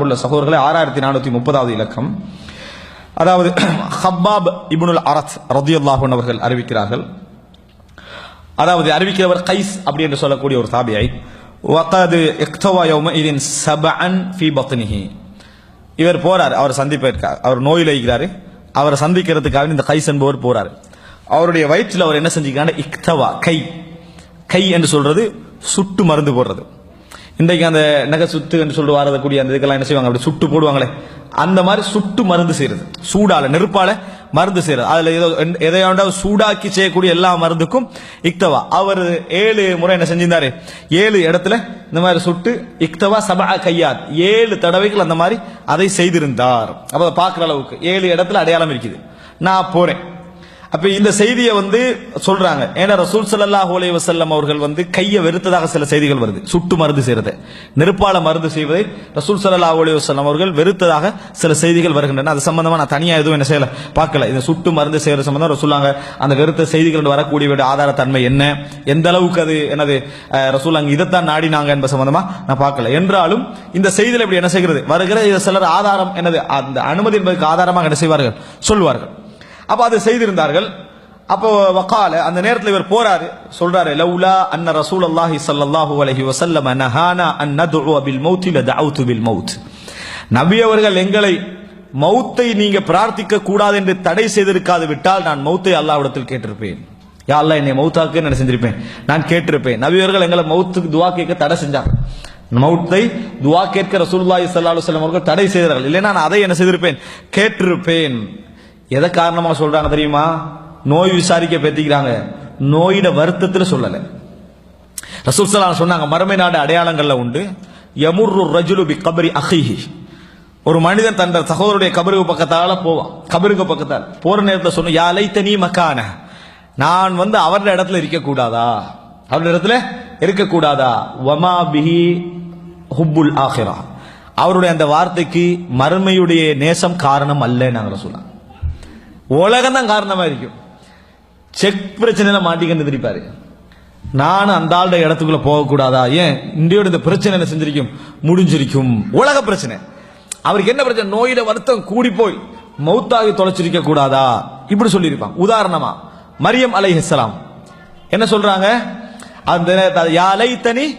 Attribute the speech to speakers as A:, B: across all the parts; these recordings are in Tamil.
A: அன்புள்ள சகோதரர்களே ஆறாயிரத்தி நானூத்தி முப்பதாவது இலக்கம். அதாவது ஹப்பாப் இபுனுல் அரத் ரதியுல்லாஹன் அவர்கள் அறிவிக்கிறார்கள். அதாவது அறிவிக்கிறவர் கைஸ் அப்படி என்று சொல்லக்கூடிய ஒரு தாபியை வகது இக்தவா யௌமஇதின் சபஅன் ஃபீ பத்னிஹி. இவர் போறார் அவர் சந்திப்பிற்காக அவர் நோயில் இருக்கிறாரு அவரை சந்திக்கிறதுக்காக இந்த கைஸ் என்பவர் போறார். அவருடைய வயிற்றில் அவர் என்ன செஞ்சுக்கிறாங்க இக்தவா கை. கை என்று சொல்றது சுட்டு மருந்து போடுறது. இன்றைக்கு அந்த நகை சுத்து என்று சொல்லிட்டு வரக்கூடிய அந்த இதுக்கெல்லாம் என்ன செய்வாங்க? அப்படி சுட்டு போடுவாங்களே. அந்த மாதிரி சுட்டு மருந்து செய்யறது. சூடால நெருப்பால மருந்து செய்யறது. அதுல ஏதோ எதையாண்டா சூடாக்கி செய்யக்கூடிய எல்லா மருந்துக்கும் இக்தவா. அவர் ஏழு முறை என்ன செஞ்சிருந்தாரு? ஏழு இடத்துல இந்த மாதிரி சுட்டு இக்தவா சபா கையாத். ஏழு தடவைகள் அந்த மாதிரி அதை செய்திருந்தார். அப்ப பார்க்குற அளவுக்கு ஏழு இடத்துல அடையாளம் இருக்குது. நான் போறேன். அப்ப இந்த செய்தியை வந்து சொல்றாங்க. ஏன்னா ரசூல் ஸல்லல்லாஹு அலைஹி வசல்லம் அவர்கள் வந்து கையை வெறுத்ததாக சில செய்திகள் வருது. சுட்டு மருந்து செய்யறது. நெருப்பால மருந்து செய்வதை ரசூல் ஸல்லல்லாஹு அலைஹி வசல்லம் அவர்கள் வெறுத்ததாக சில செய்திகள் வருகின்றன. அது சம்பந்தமா நான் தனியா எதுவும் என்ன செய்யல பார்க்கல. இந்த சுட்டு மருந்து செய்யறது சம்பந்தம் ரசூலாங்க அந்த வெறுத்த செய்திகள் வரக்கூடிய ஆதார தன்மை என்ன? எந்த அளவுக்கு அது என்னது ரசூலாங்க ரசூல் இதைத்தான் நாடினாங்க என்பது சம்பந்தமா நான் பார்க்கல. என்றாலும் இந்த செய்தியில் இப்படி என்ன செய்கிறது? வருகிற இது சிலர் ஆதாரம் என்னது அந்த அனுமதி என்பதற்கு ஆதாரமாக என்ன செய்வார்கள்? சொல்வார்கள். அப்ப அதை செய்திருந்தார்கள். அப்போ வக்கால அந்த நேரத்தில் இவர் போறாரு. சொல்றாரு லவுலா அன்ன ரசூல் அல்லாஹி ஸல்லல்லாஹு அலஹி வசல்லம் நஹானா அன் நதுஉ பில் மௌத் லதஅவுது பில் மௌத். நபி அவர்கள் எங்களை மௌத்தை நீங்க பிரார்த்திக்க கூடாது என்று தடை செய்திருக்காது விட்டால் நான் மௌத்தை அல்லாவிடத்தில் கேட்டிருப்பேன். யா அல்லா என்னை மௌத்தாக்கு என்ன செஞ்சிருப்பேன். நான் கேட்டிருப்பேன். நபியவர்கள் எங்களை மௌத்துக்கு துவா கேட்க தடை செஞ்சாங்க மௌத்தை துவா கேட்க ரசூல்லாய் சல்லா அலுவலம் அவர்கள் தடை செய்தார்கள். இல்லைன்னா நான் அதை என்ன செய்திருப்பேன்? கேட்டிருப்பேன். எதை காரணமா சொல்றாங்க தெரியுமா? நோய் விசாரிக்க பெற்றிக்கிறாங்க. நோயிட வருத்தத்துல சொல்லல. ரசூல் சொன்னாங்க மறுமை நாடு அடையாளங்கள்ல உண்டு. யமுர்ரு ரஜுலு பி கபரி அஹிஹி. ஒரு மனிதன் தன் சகோதரருடைய கபருக்கு பக்கத்தால போவான் கபருக்கு பக்கத்தால். போற நேரத்தில் சொன்ன யாலை தனி மக்கான நான் வந்து அவருடைய இடத்துல இருக்கக்கூடாதா? அவருடைய இடத்துல இருக்கக்கூடாதா? வமா பிஹி ஹுப்புல் ஆஹிரா அவருடைய அந்த வார்த்தைக்கு மறுமையுடைய நேசம் காரணம் அல்ல நாங்கள் சொல்லலாம் உலகம் தான் காரணமா இருக்கும் செக் பிரச்சனையில மாட்டிக்கிட்டு திருப்பாரு. நானும் அந்த ஆளுடைய இடத்துக்குள்ள போகக்கூடாதா? ஏன்? இந்தியோட இந்த பிரச்சனை என்ன செஞ்சிருக்கும்? முடிஞ்சிருக்கும். உலக பிரச்சனை. அவருக்கு என்ன பிரச்சனை? நோயில வருத்தம் கூடி போய் மௌத்தாகி தொலைச்சிருக்க கூடாதா? இப்படி சொல்லியிருப்பான். உதாரணமா மரியம் அலை ஹிஸ்லாம் என்ன சொல்றாங்க? அந்த யாலைத்தனி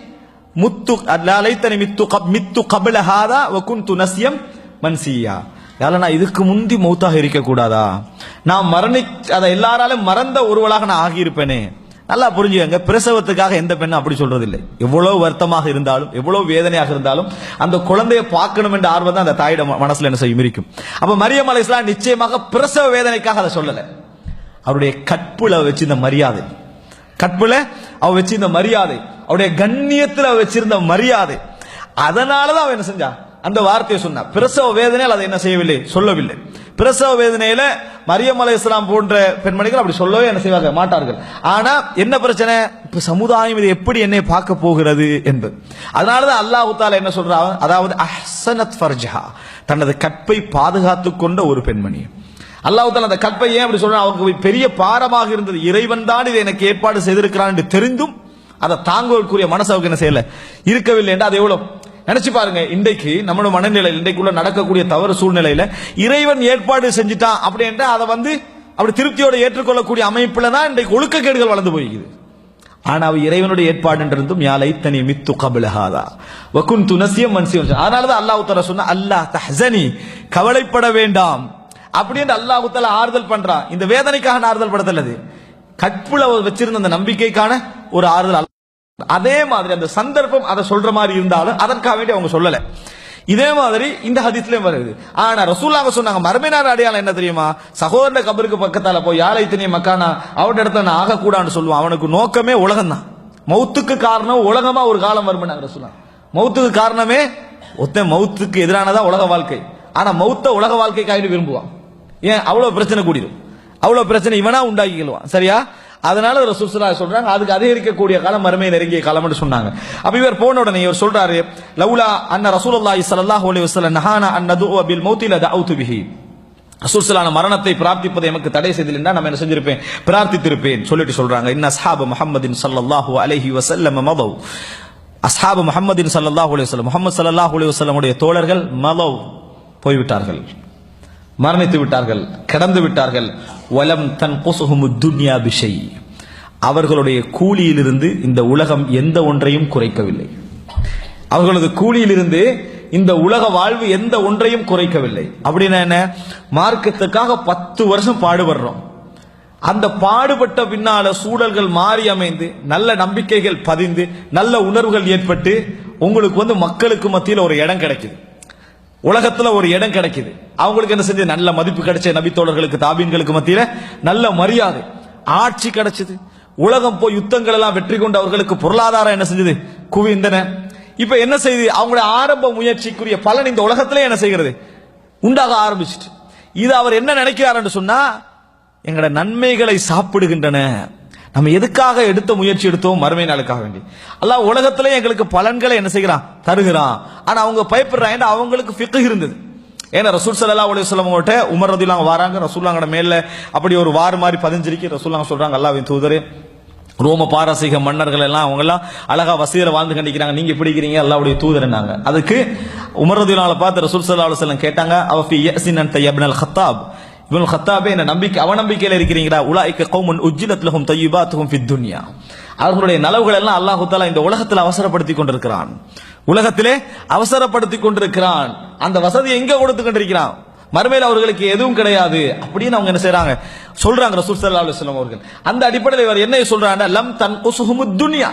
A: முத்து லைத்தனி மித்து கப் மித்து கபில ஹாதா வகுந்து நசியம் மன்சியா. யால நான் இதுக்கு முந்தி மௌத்தாக இருக்கக்கூடாதா? நான் மரணி அதை எல்லாராலும் மறந்த ஒருவளாக நான் ஆகியிருப்பேனே. நல்லா புரிஞ்சுக்கங்க பிரசவத்துக்காக எந்த பெண்ணும் அப்படி சொல்றது இல்லை எவ்வளவு வருத்தமாக இருந்தாலும் எவ்வளவு வேதனையாக இருந்தாலும் அந்த குழந்தையை பார்க்கணும் என்ற ஆர்வம் தான் அந்த தாயிட மனசுல என்ன செய்யும் இருக்கும். அப்ப மரியம் அலைஹிஸ்ஸலாம் நிச்சயமாக பிரசவ வேதனைக்காக அதை சொல்லல. அவருடைய கற்புல வச்சு இந்த மரியாதை. கற்புல அவ வச்சு இந்த மரியாதை. அவருடைய கண்ணியத்துல அவ வச்சிருந்த மரியாதை. அதனாலதான் அவன் என்ன செஞ்சா? அந்த வார்த்தையை சொன்னார். பிரசவ வேதனையில் அதை என்ன செய்யவில்லை? சொல்லவில்லை. பிரசவ வேதனையில மரியம் அலை இஸ்லாம் போன்ற பெண்மணிகள் அப்படி சொல்லவே என்ன செய்வாங்க? மாட்டார்கள். ஆனா என்ன பிரச்சனை? இப்ப சமுதாயம் இது எப்படி என்னை பார்க்க போகிறது என்பது. அதனாலதான் அல்லாஹு தாலா என்ன சொல்றான் அதாவது அஹ்சனத் ஃபர்ஜஹா. தனது கற்பை பாதுகாத்து கொண்ட ஒரு பெண்மணி. அல்லாஹ் அந்த கற்பை ஏன் அப்படி சொல்றான்? அவருக்கு பெரிய பாரமாக இருந்தது. இறைவன் தான் இதை எனக்கு ஏற்பாடு செய்திருக்கிறான் என்று தெரிந்தும் அதை தாங்குவதற்குரிய மனசு அவருக்கு என்ன செய்யல? இருக்கவில்லை என்று அது எவ்வளவு நினைச்சு பாருங்க இன்றைக்கு நம்மளோட மனநிலையில் இன்றைக்குள்ள நடக்கக்கூடிய தவறு சூழ்நிலையில இறைவன் ஏற்பாடு செஞ்சுட்டான் அப்படி அதை வந்து அப்படி திருப்தியோட ஏற்றுக்கொள்ளக்கூடிய அமைப்புல தான் இன்றைக்கு ஒழுக்கக்கேடுகள் வளர்ந்து போயிருக்குது ஆனா அவ இறைவனுடைய ஏற்பாடு யாலை தனி மித்து கபிலஹாதா வக்குன் துனசியம் மன்சியம் அதனாலதான் அல்லாஹ் தஆலா சொன்ன அல்லாஹ் தஹ்சனி கவலைப்பட வேண்டாம். அப்படின்னு அல்லாஹ் தஆலா ஆறுதல் பண்றான். இந்த வேதனைக்காக ஆறுதல் படுத்தல் கற்புல வச்சிருந்த அந்த நம்பிக்கைக்கான ஒரு ஆறுதல் அதே மாதிரி அந்த சந்தர்ப்பம் அதை சொல்ற மாதிரி இருந்தாலும் அதற்காக வேண்டி அவங்க சொல்லல. இதே மாதிரி இந்த ஹதீஸ்லயும் வருது. ஆனா ரசூலாக சொன்னாங்க மர்மினார் அடையாளம் என்ன தெரியுமா? சகோதர கபருக்கு பக்கத்தால போய் யாரை இத்தனை மக்கானா? அவட இடத்துல நான் ஆகக்கூடாதுன்னு சொல்லுவான். அவனுக்கு நோக்கமே உலகம் தான் மௌத்துக்கு காரணம் உலகமா ஒரு காலம் வரும்னாங்க ரசூலா மௌத்துக்கு காரணமே ஒத்த மௌத்துக்கு எதிரானதா உலக வாழ்க்கை. ஆனா மௌத்த உலக வாழ்க்கைக்காக விரும்புவான். ஏன்? அவ்வளவு பிரச்சனை கூடிடும் அவ்வளவு பிரச்சனை இவனா உண்டாக்கிக்குவான் சரியா? அதனால ஒரு ஸல்லல்லாஹு சொல்றாங்க அதுக்கு அதிகரிக்கக்கூடிய காலம் மறுமை நெருங்கிய காலம்னு சொன்னாங்க. அப்ப இவர் போன உடனே இவர் சொல்றாரு லவுலா அன்ன ரசூலுல்லாஹி ஸல்லல்லாஹு அலைஹி வஸல்லம் நஹானா அன் நதுவ பில் மௌத்தி தஅவுது பிஹி. ரசூல் மரணத்தை பிரார்த்திப்பதை எமக்கு தடை செய்திருந்தா நம்ம என்ன செஞ்சிருப்பேன்? பிரார்த்தித்திருப்பேன். சொல்லிட்டு சொல்றாங்க இன்ன அஸ்ஹாபு முஹம்மதின் ஸல்லல்லாஹு அலைஹி வஸல்லம் மதவ் அஸ்ஹாபு முஹம்மதின் ஸல்லல்லாஹு அலைஹி வஸல்லம் முஹம்மது ஸல்லல்லாஹு அலைஹி வஸல்லமுடைய தோழர்கள் மலவ் போய்விட்டார்கள். மரணித்து விட்டார்கள் கடந்து விட்டார்கள். வலம் தன் துன்யா பிஷை. அவர்களுடைய கூலியிலிருந்து இந்த உலகம் எந்த ஒன்றையும் குறைக்கவில்லை. அவர்களது கூலியிலிருந்து இந்த உலக வாழ்வு எந்த ஒன்றையும் குறைக்கவில்லை. அப்படின்னா என்ன? மார்க்கத்துக்காக பத்து வருஷம் பாடுபடுறோம். அந்த பாடுபட்ட பின்னால சூழல்கள் மாறி அமைந்து நல்ல நம்பிக்கைகள் பதிந்து நல்ல உணர்வுகள் ஏற்பட்டு உங்களுக்கு வந்து மக்களுக்கு மத்தியில் ஒரு இடம் கிடைக்குது. உலகத்துல ஒரு இடம் கிடைக்குது. அவங்களுக்கு என்ன செஞ்சது நல்ல மதிப்பு கிடைச்ச நபித்தோழர்களுக்கு தாபீன்களுக்கு மத்தியில நல்ல மரியாதை. ஆட்சி கிடைச்சது. உலகம் போய் யுத்தங்கள் எல்லாம் வெற்றி கொண்டு அவர்களுக்கு பொருளாதாரம் என்ன செஞ்சது? குவிந்தன. இப்ப என்ன செய்யுது அவங்களுடைய ஆரம்ப முயற்சிக்குரிய பலன் இந்த உலகத்திலே என்ன செய்கிறது? உண்டாக ஆரம்பிச்சிட்டு. இது அவர் என்ன நினைக்கிறார் என்று சொன்னா எங்களோட நன்மைகளை சாப்பிடுகின்றன. நம்ம எதுக்காக எடுத்த முயற்சி எடுத்தோம் மறுமை நாளுக்காக வேண்டி. அல்லாஹ் உலகத்திலே எங்களுக்கு பலன்களை என்ன செய்கிறான்? தருகிறான். ஆனா அவங்க பயப்படுறாங்க அவங்களுக்கு ஃபிக்கு இருந்தது. ஏன்னா ரசூல் சல்லா அலைஹி வஸல்லம் கிட்ட உமர் ரதியல்லாஹு வராங்க ரசூல்லாங்கட மேல அப்படி ஒரு வார் மாதிரி பதிஞ்சிருக்கு. ரசூல்லாங்க சொல்றாங்க அல்லாவின் தூதரே ரோம பாரசீக மன்னர்கள் எல்லாம் அவங்க எல்லாம் அழகா வசதியில் வாழ்ந்து கண்டிக்கிறாங்க. நீங்க எப்படி இருக்கிறீங்க? அல்லாவுடைய தூதர்னாங்க அதுக்கு உமர் ரதியல்லாஹு பார்த்து ரசூல் சல்லா அலைஹி வஸல்லம் கேட்டாங்க அவஃபி யஸின் அன்த அல் ஹத்தாப் இவன் ஹத்தாபே என்ன நம்பிக்கை அவநம்பிக்கையில் இருக்கிறீங்களா? உலாய்க்க கௌமன் உஜ்ஜிலத் லஹும் தய்யிபாத்துஹும் துன்யா. அவர்களுடைய நலவுகள் எல்லாம் அல்லாஹ் தாலா இந்த உலகத்தில் அவசரப்படுத்தி கொண்டிருக்கிறான். உலகத்திலே அவசரப்படுத்தி கொண்டிருக்கிறான். அந்த வசதியை எங்க கொடுத்து கொண்டிருக்கிறான். மறுமையில் அவர்களுக்கு எதுவும் கிடையாது. அப்படின்னு அவங்க என்ன செய்யறாங்க சொல்றாங்க ரசூல் சல்லா அலுவலம் அவர்கள். அந்த அடிப்படையில் இவர் என்ன சொல்றாங்க லம் தன் துன்யா.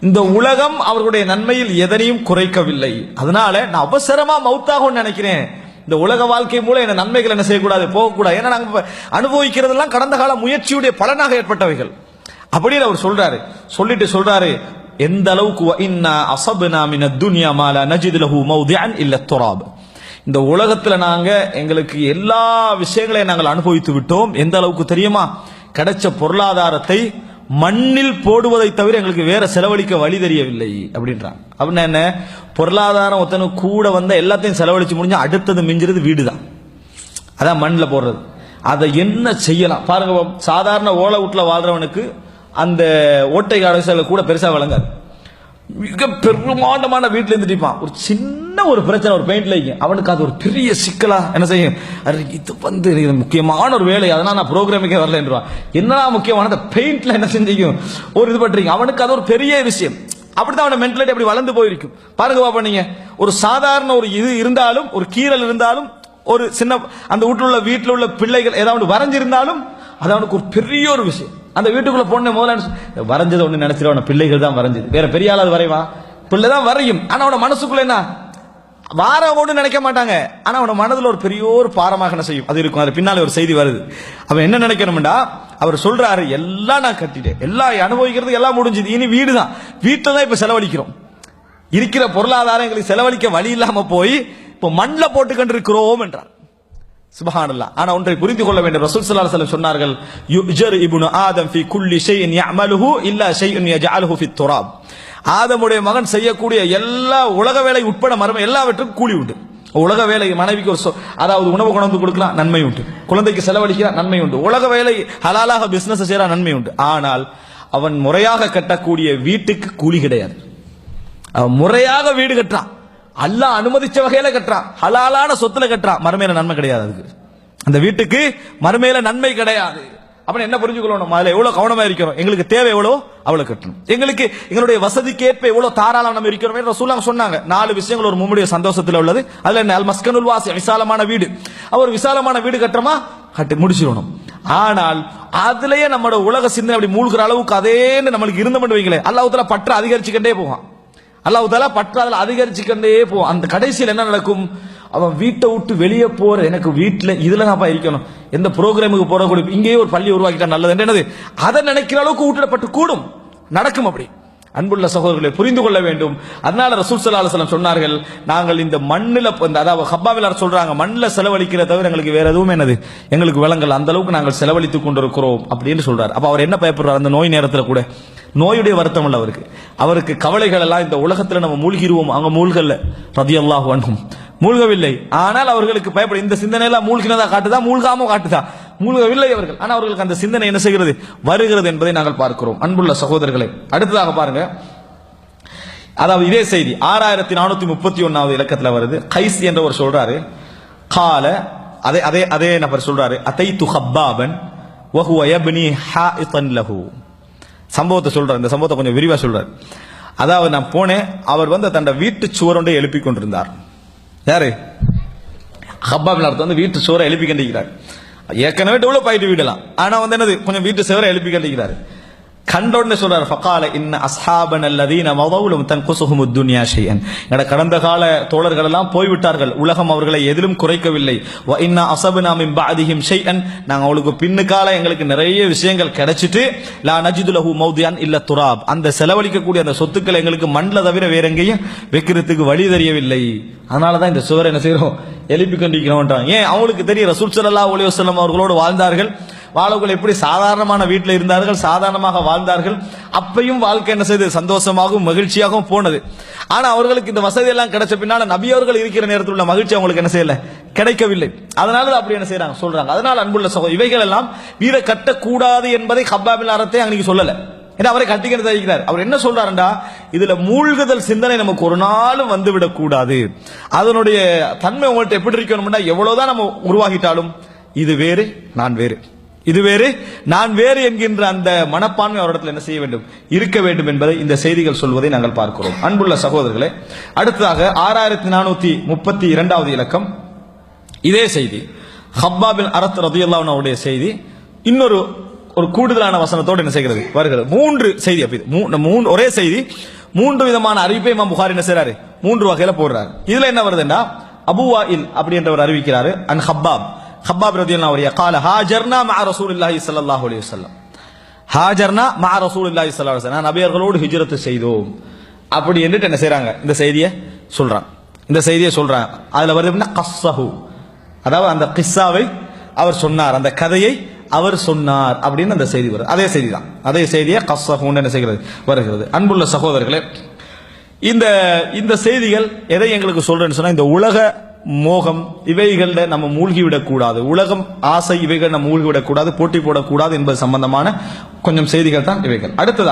A: இந்த உலகம் அவர்களுடைய நன்மையில் எதனையும் குறைக்கவில்லை. அதனால நான் அவசரமா மௌத்தாகும்னு நினைக்கிறேன். இந்த உலக வாழ்க்கை மூலம் என்ன நன்மைகள் என்ன செய்யக்கூடாது போகக்கூடாது. ஏன்னா நாங்கள் அனுபவிக்கிறதெல்லாம் கடந்த கால முயற்சியுடைய பலனாக ஏற்பட்டவைகள். அப்படின்னு அவர் சொல்றாரு. சொல்லிட்டு சொல்றாரு எந்த அளவுக்கு இன்னா அஸப்னா மின துன்யா மாலா நஜித் லஹு மௌதிஅன் இல்ல தொராப். இந்த உலகத்துல நாங்க எங்களுக்கு எல்லா விஷயங்களையும் நாங்கள் அனுபவித்து விட்டோம். எந்த அளவுக்கு தெரியுமா? கிடைச்ச பொருளாதாரத்தை மண்ணில் போடுவதை தவிர எங்களுக்கு வேற செலவழிக்க வழி தெரியவில்லை அப்படின்றான். அப்படின்னா என்ன? பொருளாதாரம் ஒருத்தனு கூட வந்த எல்லாத்தையும் செலவழிச்சு முடிஞ்சா அடுத்தது மிஞ்சிறது வீடு தான் அதான் மண்ணில் போடுறது. அதை என்ன செய்யலாம்? பாருங்க சாதாரண ஓலை வீட்டில் வாழ்றவனுக்கு அந்த ஓட்டை கடைசியில் கூட பெருசாக விளங்காது. மிக பெருமாண்டமான வீட்டில் இருந்துட்டிப்பான் ஒரு சின்ன ஒரு பிரச்சனை ஒரு பெயிண்ட்ல அவனுக்கு அது ஒரு பெரிய சிக்கலா என்ன செய்யும்? இது வந்து இது முக்கியமான ஒரு வேலை அதனால நான் ப்ரோக்ராமுக்கே வரலன்றான் என்னடா முக்கியமான அந்த பெயிண்ட்ல என்ன செஞ்சீங்க ஒரு இது பண்றீங்க. அவனுக்கு அது ஒரு பெரிய விஷயம். அப்படிதான் அவன மென்டலிட்டி அப்படி வளர்ந்து போயிருக்கும். பாருங்க பாப்பா நீங்க. ஒரு சாதாரண ஒரு இது இருந்தாலும் ஒரு கீறல் இருந்தாலும் ஒரு சின்ன அந்த வீட்டில் உள்ள வீட்டில் உள்ள பிள்ளைகள் ஏதாவது வரைஞ்சிருந்தாலும் அது அவனுக்கு ஒரு பெரிய ஒரு விஷயம். அந்த வீட்டுக்குள்ள போன முதல்ல வரைஞ்சது ஒன்று நினைச்சிருவான பிள்ளைகள் தான் வரைஞ்சது. வேற பெரிய ஆள் அது வரைவான்? பிள்ளை தான் வரையும். ஆனா அவன மனசுக்குள்ள என்ன? வாரம் ஒன்று நினைக்க மாட்டாங்க. ஆனா அவன மனதுல ஒரு பெரிய ஒரு பாரமாக செய்யும். அது இருக்கும். அது பின்னால ஒரு செய்தி வருது. அவன் என்ன நினைக்கணும்டா? அவர் சொல்றாரு எல்லாம் நான் கட்டிட்டேன். எல்லாம் அனுபவிக்கிறது எல்லாம் முடிஞ்சது. இனி வீடு தான் வீட்டில் தான் இப்ப செலவழிக்கிறோம். இருக்கிற பொருளாதாரம் எங்களுக்கு செலவழிக்க வழி இல்லாம போய் இப்போ மண்ணில் போட்டு கொண்டிருக்கிறோம் என்றார் சுபஹானல்லா. ஆனா ஒன்றை புரிந்து கொள்ள வேண்டும். ரசூல் ஸல்லல்லாஹு அலைஹி சொன்னார்கள் யுஜர் இப்னு ஆதம் ஃபி குல்லி ஷைஇன் யஅமலுஹு இல்லா ஷைஇன் யஜஅலுஹு ஃபி துராப். ஆதமுடைய மகன் செய்யக்கூடிய எல்லா உலக வேலை உட்பட மரம் எல்லாவற்றுக்கும் கூலி உண்டு. உலக வேலை மனைவிக்கு ஒரு அதாவது உணவு கொண்டு கொடுக்கலாம் நன்மை உண்டு. குழந்தைக்கு செலவழிக்கிறான் நன்மை உண்டு. உலக வேலை ஹலாலாக பிசினஸ் செய்யறான் நன்மை உண்டு. ஆனால் அவன் முறையாக கட்டக்கூடிய வீட்டுக்கு கூலி கிடையாது. அவன் முறையாக வீடு கட்டுறான். அல்லாஹ் அனுமதிச்ச வகையில கட்டுறான். ஹலாலான சொத்துல கட்டுறான். மறுமையில நன்மை கிடையாது அதுக்கு. அந்த வீட்டுக்கு மறுமையில நன்மை கிடையாது. அப்ப என்ன புரிஞ்சுக்கணும் அதுல எவ்வளவு கவனமா இருக்கிறோம்? எங்களுக்கு தேவை எவ்வளோ? அவ்வளவு கட்டணும். எங்களுக்கு எங்களுடைய வசதிக்கேற்ப எவ்வளவு தாராளம் நம்ம இருக்கிறோம் ரசூலாங்க சொன்னாங்க. நாலு விஷயங்கள் ஒரு மும்முடைய சந்தோஷத்துல உள்ளது. அதுல என்ன? மஸ்கனுல் வாசி விசாலமான வீடு. அவர் விசாலமான வீடு கட்டுறமா? கட்டி முடிச்சிடணும். ஆனால் அதுலயே நம்மளோட உலக சிந்தனை அப்படி மூழ்கிற அளவுக்கு அதேன்னு நம்மளுக்கு இருந்தோம்னு வைங்களேன் அல்லாஹ் பற்ற அதிகரிச்சுக்கிட்டே போவான். அல்லாஹ் பற்ற அதில் அதிகரிச்சுக்கொண்டே போவோம் அந்த கடைசியில் என்ன நடக்கும்? அவன் வீட்டை விட்டு வெளியே போற எனக்கு வீட்டில் இதுல நான்ப்பா இருக்கணும் எந்த ப்ரோக்ராமுக்கு போற கூட இங்கேயே ஒரு பள்ளி உருவாக்கிட்டா நல்லது. என்னது? அதை நினைக்கிற அளவுக்கு ஊட்டிடப்பட்டு கூடும். நடக்கும் அப்படி. அன்புள்ள சகோதரர்களை புரிந்து கொள்ள வேண்டும். அதனால ரசூல் சல்லா அலைஹி சொன்னார்கள் நாங்கள் இந்த மண்ணில் அதாவது ஹப்பாவிலார் சொல்றாங்க மண்ணில் செலவழிக்கிற தவிர எங்களுக்கு வேற எதுவும் என்னது? எங்களுக்கு விலங்கல் அந்த அளவுக்கு நாங்கள் செலவழித்துக் கொண்டிருக்கிறோம் அப்படின்னு சொல்றாரு. அப்ப அவர் என்ன பயப்படுறார்? அந்த நோய் நேரத்தில் கூட. நோயுடைய வருத்தம் இல்லை அவருக்கு. அவருக்கு கவலைகள் எல்லாம் இந்த உலகத்தில் நம்ம மூழ்கிடுவோம் அங்க மூழ்கல்ல ரதியல்லாஹு அன்ஹும். மூழ்கவில்லை. ஆனால் அவர்களுக்கு பயப்பட இந்த சிந்தனை எல்லாம் மூழ்கினதா காட்டுதா? மூழ்காம காட்டுதா? மூழ்கவில்லை அவர்கள். ஆனால் அவர்களுக்கு அந்த சிந்தனை என்ன செய்கிறது? வருகிறது என்பதை நாங்கள் பார்க்கிறோம். அன்புள்ள சகோதரர்களை அடுத்ததாக பாருங்க. அதாவது இதே செய்தி ஆறாயிரத்தி நானூத்தி முப்பத்தி ஒன்னாவது இலக்கத்தில் வருது. கைஸ் என்றவர் சொல்றாரு. கால அதே அதே அதே நபர் சொல்றாரு. அதைத்து ஹப்பாபன் லஹு. சம்பவத்தை சொல்றாரு. இந்த சம்பவத்தை கொஞ்சம் விரிவா சொல்றாரு. அதாவது நான் போனேன் அவர் வந்து தன்னோட வீட்டு சுவரொண்டை எழுப்பி கொண்டிருந்தார். யாரு? ஹப்பாப் நடத்த வந்து வீட்டு சுவரை எழுப்பி கண்டிக்கிறார். ஏற்கனவே டெவலப் ஆகிட்டு விடலாம் ஆனால் வந்து என்னது? கொஞ்சம் வீட்டு சுவரை எழுப்பி கண்டிக்கிறார். கண்ட உடனே சொல்றாரு ஃபகால இன்ன அஸ்ஹாபன் அல்லதீன மதவுலும் தன் குசுகும் துன்யா ஷையன் என கடந்த கால தோழர்கள் எல்லாம் போய்விட்டார்கள். உலகம் அவர்களை எதிலும் குறைக்கவில்லை. வ இன்ன அசபுனா மின் பாதிஹிம் ஷைஅன். நாங்க அவளுக்கு பின்னுக்கால எங்களுக்கு நிறைய விஷயங்கள் கிடைச்சிட்டு லா நஜிதுலஹு மௌதியான் இல்ல துராப். அந்த செலவழிக்கக்கூடிய அந்த சொத்துக்களை எங்களுக்கு மண்ணில் தவிர வேற எங்கேயும் வைக்கிறதுக்கு வழி தெரியவில்லை. அதனால தான் இந்த சுவரை என்ன செய்யறோம்? எழுப்பி கொண்டிருக்கிறோம் ஏன்? அவங்களுக்கு தெரியும் ரசூல் ஸல்லல்லாஹு அலைஹி அவர்களோடு வாழ்ந்தார்கள். வாழவுகள் எப்படி சாதாரணமான வீட்டில் இருந்தார்கள் சாதாரணமாக வாழ்ந்தார்கள் அப்பையும் வாழ்க்கை என்ன செய்தது? சந்தோஷமாகவும் மகிழ்ச்சியாகவும் போனது. ஆனா அவர்களுக்கு இந்த வசதி எல்லாம் கிடைச்ச பின்னால நபியவர்கள் இருக்கிற நேரத்தில் உள்ள மகிழ்ச்சி அவங்களுக்கு என்ன செய்யல? கிடைக்கவில்லை. அதனால அப்படி என்ன செய்யறாங்க சொல்றாங்க. அதனால அன்புள்ள சகோ இவைகள் எல்லாம் வீர கட்டக்கூடாது என்பதை ஹப்பாபில் அறத்தை அன்னைக்கு சொல்லலை. ஏன்னா அவரை கட்டிக்கிட்டு தெரிவிக்கிறார் அவர் என்ன சொல்றாருண்டா? இதுல மூழ்குதல் சிந்தனை நமக்கு ஒரு நாளும் வந்துவிடக்கூடாது அதனுடைய தன்மை உங்கள்ட்ட எப்படி இருக்கணும்னா எவ்வளவுதான் நம்ம உருவாகிட்டாலும் இது வேறு நான் வேறு. இது வேறு நான் வேறு என்கின்ற அந்த மனப்பான்மை அவரிடத்தில் என்ன செய்ய வேண்டும்? இருக்க வேண்டும் என்பதை இந்த செய்திகள் சொல்வதை நாங்கள் பார்க்கிறோம். அன்புள்ள சகோதரர்களே அடுத்ததாக ஆறாயிரத்தி நானூத்தி முப்பத்தி இரண்டாவது இலக்கம். இதே செய்தி ஹப்பாபின் அரத் ரதியுல்லாவுடைய அவருடைய செய்தி. இன்னொரு ஒரு கூடுதலான வசனத்தோடு என்ன செய்கிறது? வருகிறது. மூன்று செய்தி அப்படி மூணு ஒரே செய்தி. மூன்று விதமான அறிவிப்பை இமாம் புகார் என்ன செய்யறாரு மூன்று வகையில போடுறாரு. இதுல என்ன வருதுன்னா அபுவாயில் அப்படி ஒரு அறிவிக்கிறாரு. அன் ஹப்பாப். ஹப்பாப் ரதியல்லாஹு அவருடைய கால ஹாஜர்னா மா ரசூலுல்லாஹி சல்லாஹ் அலி வல்லம் ஹாஜர்னா மா ரசூலுல்லாஹி ஸல்லல்லாஹு அலைஹி நான் நபியர்களோடு ஹிஜ்ரத்து செய்தோம். அப்படி என்று என்ன செய்கிறாங்க இந்த செய்தியை சொல்கிறான் இந்த செய்தியை சொல்கிறாங்க அதுல வருது அப்படின்னா கஸ்ஸஹு. அதாவது அந்த கிஸ்ஸாவை அவர் சொன்னார். அந்த கதையை அவர் சொன்னார் அப்படின்னு அந்த செய்தி வருது. அதே செய்தி தான் அதே செய்தியை கஸ்ஸஹுன்னு என்ன செய்கிறது? வருகிறது. அன்புள்ள சகோதரர்களே இந்த இந்த செய்திகள் எதை எங்களுக்கு சொல்றேன்னு சொன்னா இந்த உலக மோகம் இவைகளில் நம்ம மூழ்கிவிடக்கூடாது. உலகம் ஆசை இவைகள் நம்ம மூழ்கிவிடக்கூடாது போட்டி போடக்கூடாது என்பது சம்பந்தமான கொஞ்சம் செய்திகள் தான் இவைகள். அடுத்ததாக